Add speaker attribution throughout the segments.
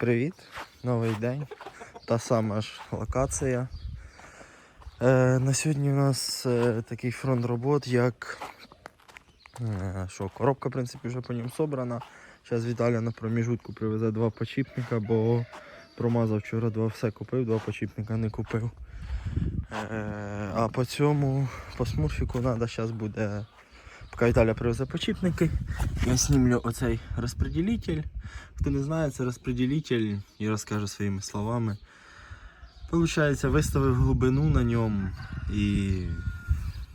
Speaker 1: Привіт, новий день. Та сама ж локація. Е, на сьогодні у нас е, такий фронт робот, як е, що, коробка, в принципі, вже по ньому собрана. Зараз Віталя на проміжутку привезе два почіпника, бо промазав вчора два все купив, два почіпника не купив. Е, а по цьому, по смурфіку, треба зараз буде. Поки Віталя привезе почіпники, я знімлю оцей розподілитель. Хто не знає, це розподілитель і розкаже своїми словами. Получається, виставив глибину на ньому і.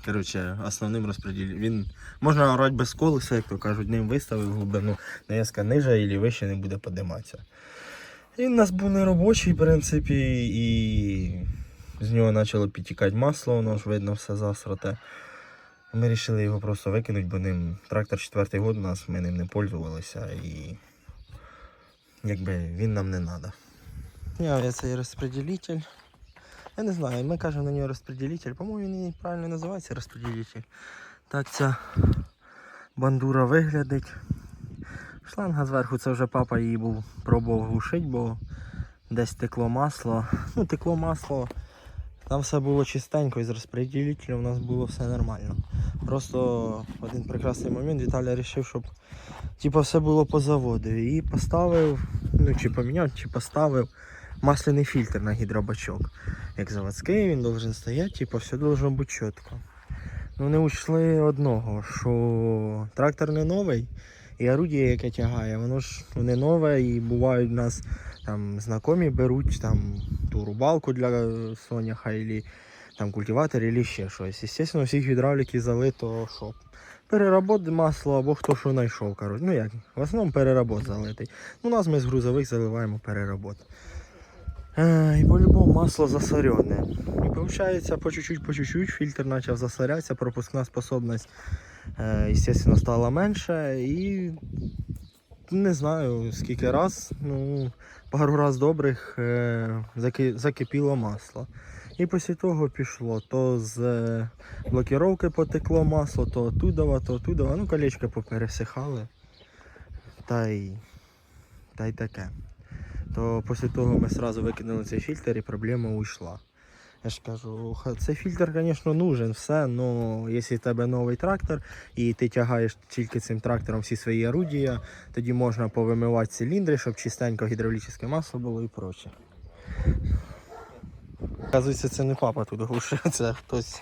Speaker 1: Коротше, основним розподілителем. Він можна орати без колеса, як то кажуть, ним виставив глибину, нав'язка ниже і вище не буде подиматися. Він у нас був неробочий, в принципі, і з нього почало підтікати масло, воно ж видно все засрате. Ми вирішили його просто викинути, бо ним трактор четвертий год у нас, ми ним не пользувалися і якби він нам не треба. Я цей розподілитель. Я не знаю, ми кажемо на нього розподілитель. По-моєму, він правильно називається розподілитель. Так ця бандура виглядить. Шланга зверху це вже папа її був пробував глушити, бо десь текло масло. Ну, текло масло. Там все було чистенько і з розподілителем у нас було все нормально. Просто в один прекрасний момент Віталій вирішив, щоб типу, все було по заводу. І поставив, ну чи поміняв, чи поставив масляний фільтр на гідробачок. Як заводський, він должен стояти, типу, все должно бути чітко. Ну не учли одного, що трактор не новий, і орудіє, яке тягає, воно ж не нове, і бувають у нас там знайомі беруть там ту рубалку для соняха, або там культиватор, або ще щось. Звісно, всіх гідравліки залито що? Переработ масло або хто що знайшов. коротше. Ну як, в основному переработ залитий. У нас ми з грузових заливаємо переработ. Е, і по-любому масло засорене. І виходить, по чуть-чуть, по чуть-чуть фільтр почав засорятися, пропускна способність, е, стала менше. І не знаю скільки раз, ну, пару раз добрих е, закипіло масло. І після того пішло. То з е, блокіровки потекло масло, то отудова, то отудова. Ну, колечка попересихали. Та й, та й таке. То після того ми одразу викинули цей фільтр і проблема уйшла. Я ж кажу, цей фільтр, звісно, нужен, все, але якщо в тебе новий трактор і ти тягаєш тільки цим трактором всі свої орудія, тоді можна повимивати циліндри, щоб чистенько гідравлічне масло було і проче. Оказується, це не папа тут глушив, це хтось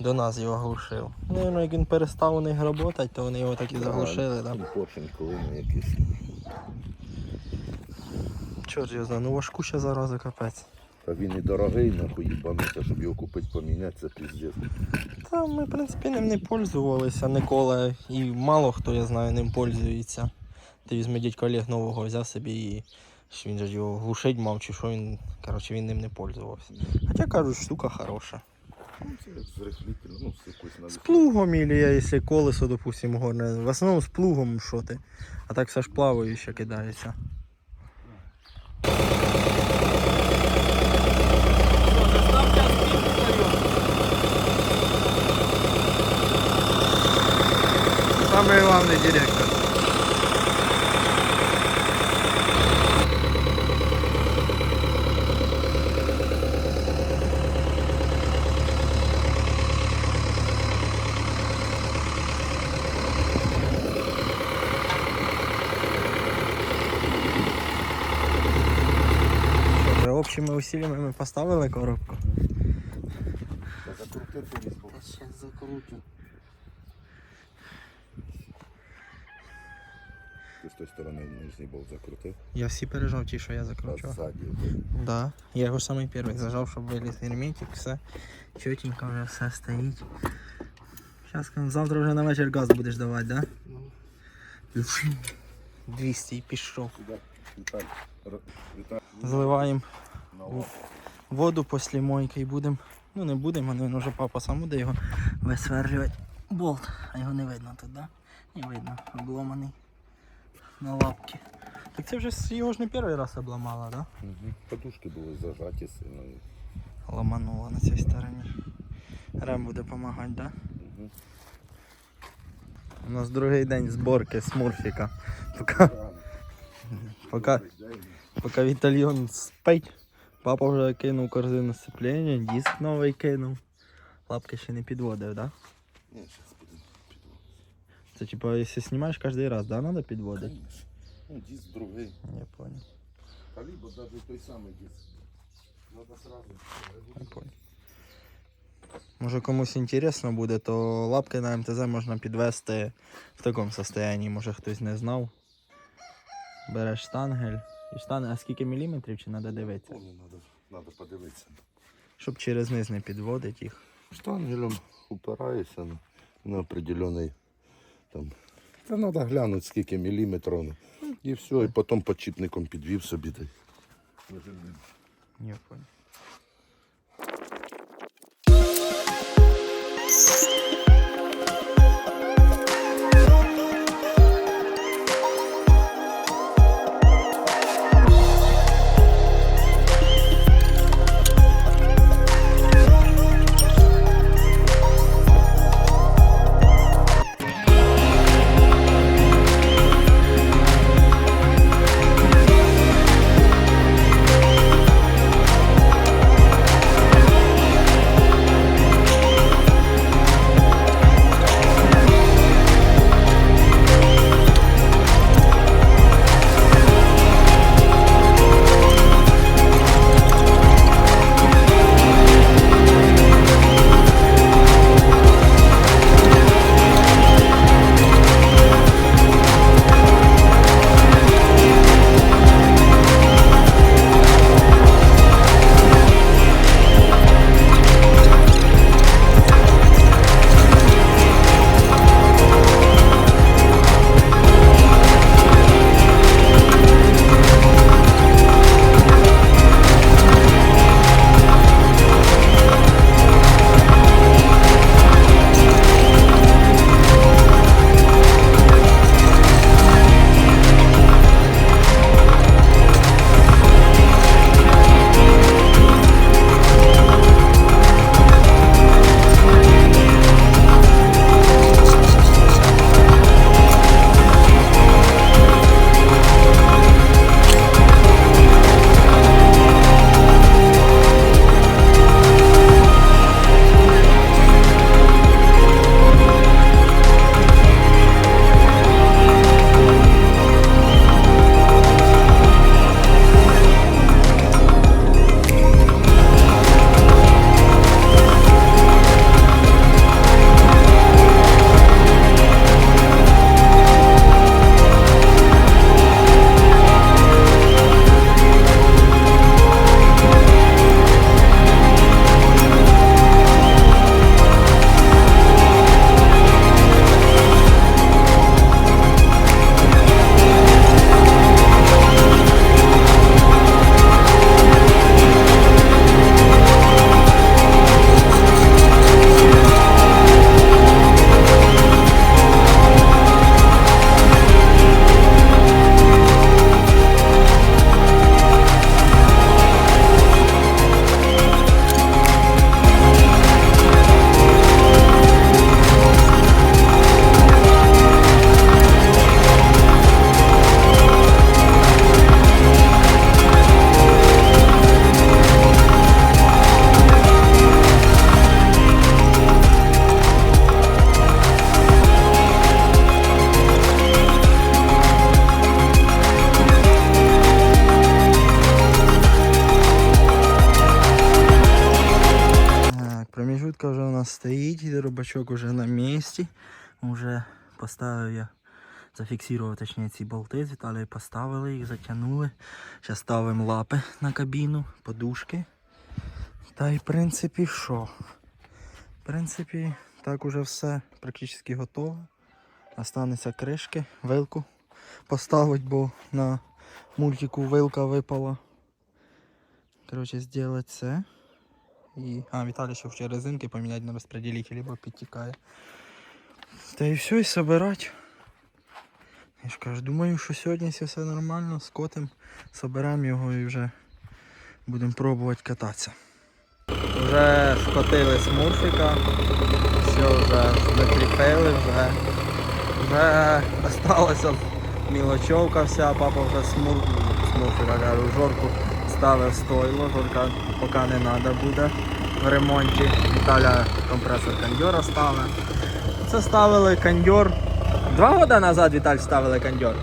Speaker 1: до нас його глушив. Ну, як він перестав у них працювати, то вони його так і заглушили. Да?
Speaker 2: Якийсь.
Speaker 1: Я знаю, ну важку ще зараза капець.
Speaker 2: Та він і дорогий, нахуй їбануться, щоб його купити, поміняти, це піздець.
Speaker 1: Та ми, в принципі, ним не пользувалися ніколи. І мало хто, я знаю, ним пользується. Ти візьми дядько Олег нового взяв собі і він же його глушить мав, чи що він. Коротше, він ним не пользувався. Хоча кажуть, штука хороша.
Speaker 2: Ну, з ну, з
Speaker 1: плугом, или якщо колесо, допустимо, горне. В основному з плугом що ти. А так все ж плаваюче кидається. Самый главный директор. Що, вже общими усиллями ми поставили коробку.
Speaker 2: Та закрутити весь бок.
Speaker 1: Зараз закрутю.
Speaker 2: Ти з тої сторони нижній болт закрутив,
Speaker 1: Я всі пережав ті, що я закручував.
Speaker 2: ззаді.
Speaker 1: Да. Я його самий перший зажав, щоб виліз герметик, все. Чотенько вже все стоїть. Зараз завтра вже на вечір газ будеш давати, да? 200 і пішов. Зливаємо воду після мойки і будемо. Ну не будемо, але вже папа сам буде його висверлювати. Болт, а його не видно тут, да? Не видно, обломаний на лапки. Так це вже його ж не перший раз обламала, да?
Speaker 2: Мгм. Подушки були зажаті сильно.
Speaker 1: Ламанула на цій стороні. Рем буде допомагати, да?
Speaker 2: Мгм.
Speaker 1: У нас другий день зборки смурфіка. Поки,
Speaker 2: Рано.
Speaker 1: поки, Поки Вітальйон спить, папа вже кинув корзину сцеплення, диск новий кинув. Лапки ще не підводив, да?
Speaker 2: Ні.
Speaker 1: Це типа, якщо знімаєш кожен раз, да, треба підводити?
Speaker 2: Конечно. Ну, диск другий.
Speaker 1: Я понял.
Speaker 2: Либо навіть той самий диск. Надо сразу.
Speaker 1: Я понял. Може комусь інтересно буде, то лапки на МТЗ можна підвести в такому состоянні, може хтось не знав. Береш штангель. І штангель, а скільки міліметрів чи треба дивитися?
Speaker 2: Помню, надо, надо подивитися.
Speaker 1: Щоб через низ не підводити їх.
Speaker 2: Штангелем упираєшся на, на определенний там. Та треба глянути, скільки міліметрів. І все, і потім подчіпником підвів собі.
Speaker 1: Ні, понял. Стоїть, уже на місці. Уже поставив я, зафіксував точніше ці болти з поставили їх, затягнули. Зараз ставимо лапи на кабіну, подушки. Та й в принципі що? В принципі, так уже все практично готово. Останеться кришки, вилку поставити, бо на мультику вилка випала. Коротше, зробити це. І... А, Віталій ще ще резинки поміняти на розпределителі, бо підтікає. Та і все, і собирати. Я ж кажу, думаю, що сьогодні якщо все нормально, скотим, соберемо його і вже будемо пробувати кататися. Вже скотили смурфіка, все вже закріпили, вже, вже осталася мілочовка вся, папа вже смур... Смурфика, кажу, Жорку ставив стойло, поки не треба буде в ремонті. Віталя компресор кондьора ставив. Це ставили кондьор. Два роки назад Віталь ставили кондьор.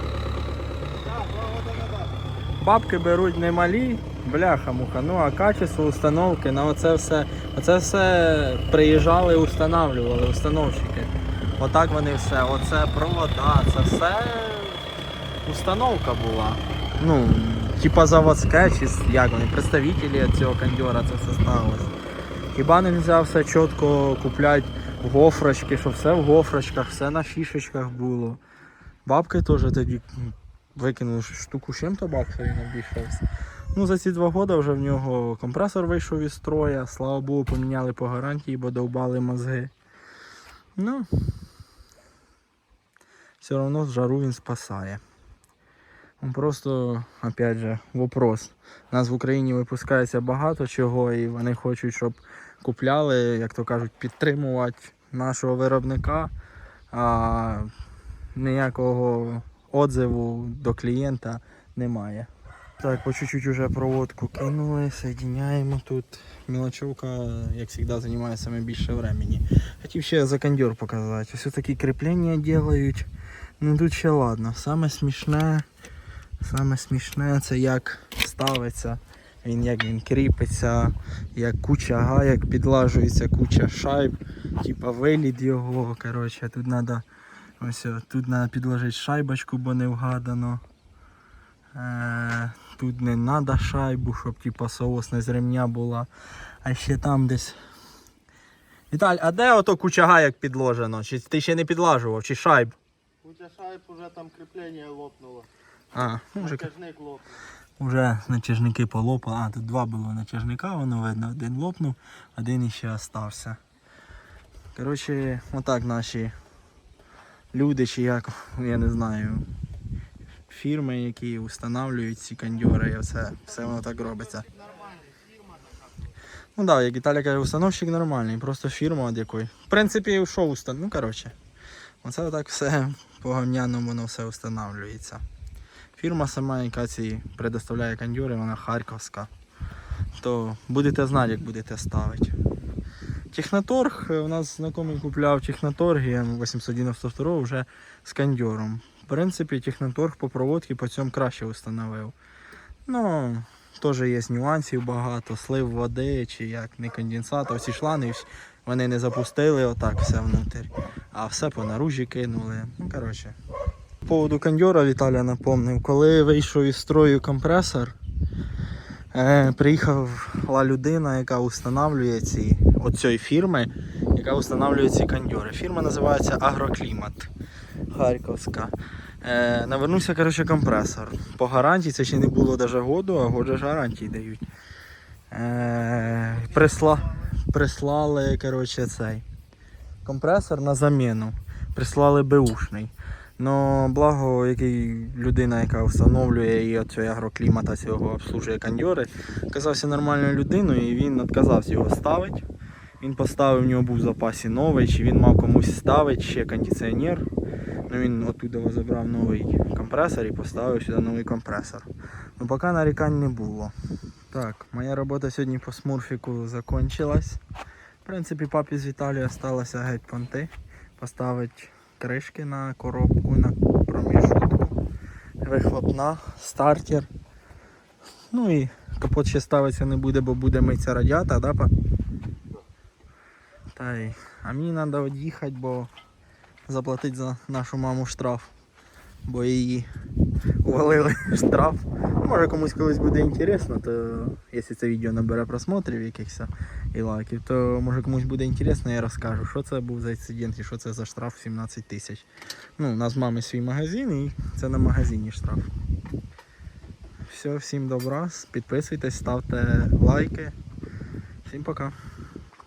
Speaker 1: Бабки беруть немалі, бляха-муха. Ну а качество установки, на оце все, оце все приїжджали, устанавливали, установщики. Отак вони все, оце провода, це все установка була. Ну, типа заводське, чи як вони, представителі цього кондьора це все сталося. Хіба не можна все чітко купляти гофрочки, щоб все в гофрочках, все на фішечках було. Бабки теж тоді викинули штуку чим-то бабка він обійшовся. Ну, за ці два роки вже в нього компресор вийшов із строя, слава Богу, поміняли по гарантії, бо довбали мозги. Ну, все одно жару він спасає. Он Просто, опять же, вопрос. У нас в Україні випускається багато чого, і вони хочуть, щоб купляли, як то кажуть, підтримувати нашого виробника, а ніякого отзиву до клієнта немає. Так, по чуть-чуть уже проводку кинули, соединяємо тут. Мілочовка, як завжди, займає саме більше. Хотів ще за кондьор показати. Ось такі кріплення делають. Ну тут ще ладно. Саме смішне, саме смішне це як ставиться. Він як він кріпиться, як куча гаяк підлажується, куча шайб, типа виліт його. Коротше, тут треба ось тут треба підложити шайбочку, бо не вгадано. Е, тут не треба шайбу, щоб типа соосна з ремня була. А ще там десь. Віталь, а де ото куча гаяк підложено? Чи ти ще не підлажував, чи шайб?
Speaker 3: Куча шайб уже там крепление лопнуло.
Speaker 1: А, ну, вже
Speaker 3: Натяжник лопнув.
Speaker 1: Уже натяжники полопали. А, тут два було натяжника, воно видно, один лопнув, один іще остався. Коротше, отак наші люди, чи як, я не знаю, фірми, які встановлюють ці кондьори, і все, все воно так робиться. Ну так, да, як Італія каже, установщик нормальний, просто фірма от якої. В принципі, що устан... Ну, коротше. Оце отак все по говняному воно все встановлюється. Фірма сама, яка ці предоставляє кондьори, вона харківська. То будете знати, як будете ставити. Техноторг, е, у нас знайомий купляв Техноторг і 892 вже з кондьором. В принципі, Техноторг по проводці по цьому краще встановив. Ну, теж є нюансів багато, слив води чи як, не конденсат, всі шланги всі- вони не запустили отак все внутрь, а все по наружі кинули. Ну, коротше. По поводу кондьора Віталя напомнив, коли вийшов із строю компресор, е, приїхала людина, яка встановлює ці от цієї фірми, яка встановлює ці кондьори. Фірма називається Агроклімат Харківська. Е, навернувся коротше, компресор. По гарантії це ще не було навіть году, а год ж гарантії дають. Е, присла, прислали коротше, цей компресор на заміну. Прислали беушний. Но благо, який людина, яка встановлює і оцей агроклімата цього обслужує кондьори, казався нормальною людиною і він відказався його ставити. Він поставив, в нього був в запасі новий, чи він мав комусь ставити ще кондиціонер. Ну він оттуда забрав новий компресор і поставив сюди новий компресор. Ну поки нарікань не було. Так, моя робота сьогодні по смурфіку закончилась. В принципі, папі з Віталією осталося геть понти. Поставити кришки на коробку, на проміжутку, вихлопна, стартер. Ну і капот ще ставитися не буде, бо буде митися радіатор, да, па? Та й, а мені треба від'їхати, бо заплатити за нашу маму штраф. Бо її увалили штраф. Може комусь колись буде інтересно, то якщо це відео набере просмотрів якихось і лайків, то може комусь буде інтересно, я розкажу, що це був за інцидент і що це за штраф 17 тисяч. Ну, у нас з мами свій магазин і це на магазині штраф. Все, всім добра, підписуйтесь, ставте лайки. Всім пока.